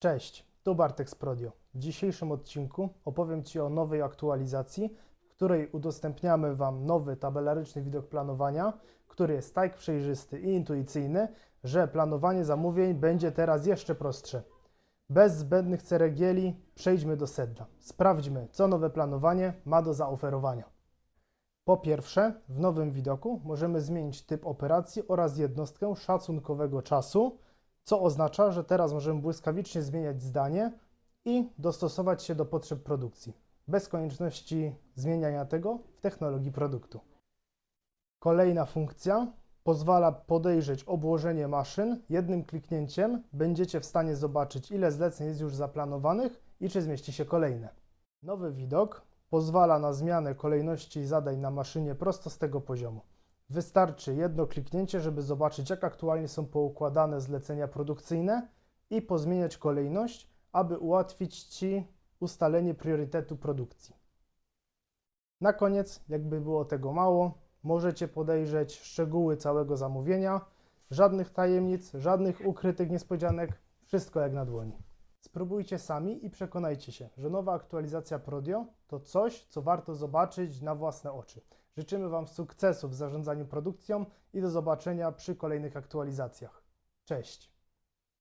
Cześć, tu Bartek z Prodio. W dzisiejszym odcinku opowiem Ci o nowej aktualizacji, w której udostępniamy Wam nowy tabelaryczny widok planowania, który jest tak przejrzysty i intuicyjny, że planowanie zamówień będzie teraz jeszcze prostsze. Bez zbędnych ceregieli przejdźmy do sedna. Sprawdźmy, co nowe planowanie ma do zaoferowania. Po pierwsze, w nowym widoku możemy zmienić typ operacji oraz jednostkę szacunkowego czasu, co oznacza, że teraz możemy błyskawicznie zmieniać zdanie i dostosować się do potrzeb produkcji, bez konieczności zmieniania tego w technologii produktu. Kolejna funkcja pozwala podejrzeć obłożenie maszyn. Jednym kliknięciem będziecie w stanie zobaczyć, ile zleceń jest już zaplanowanych i czy zmieści się kolejne. Nowy widok pozwala na zmianę kolejności zadań na maszynie prosto z tego poziomu. Wystarczy jedno kliknięcie, żeby zobaczyć, jak aktualnie są poukładane zlecenia produkcyjne i pozmieniać kolejność, aby ułatwić Ci ustalenie priorytetu produkcji. Na koniec, jakby było tego mało, możecie podejrzeć szczegóły całego zamówienia. Żadnych tajemnic, żadnych ukrytych niespodzianek, wszystko jak na dłoni. Spróbujcie sami i przekonajcie się, że nowa aktualizacja Prodio to coś, co warto zobaczyć na własne oczy. Życzymy Wam sukcesów w zarządzaniu produkcją i do zobaczenia przy kolejnych aktualizacjach. Cześć!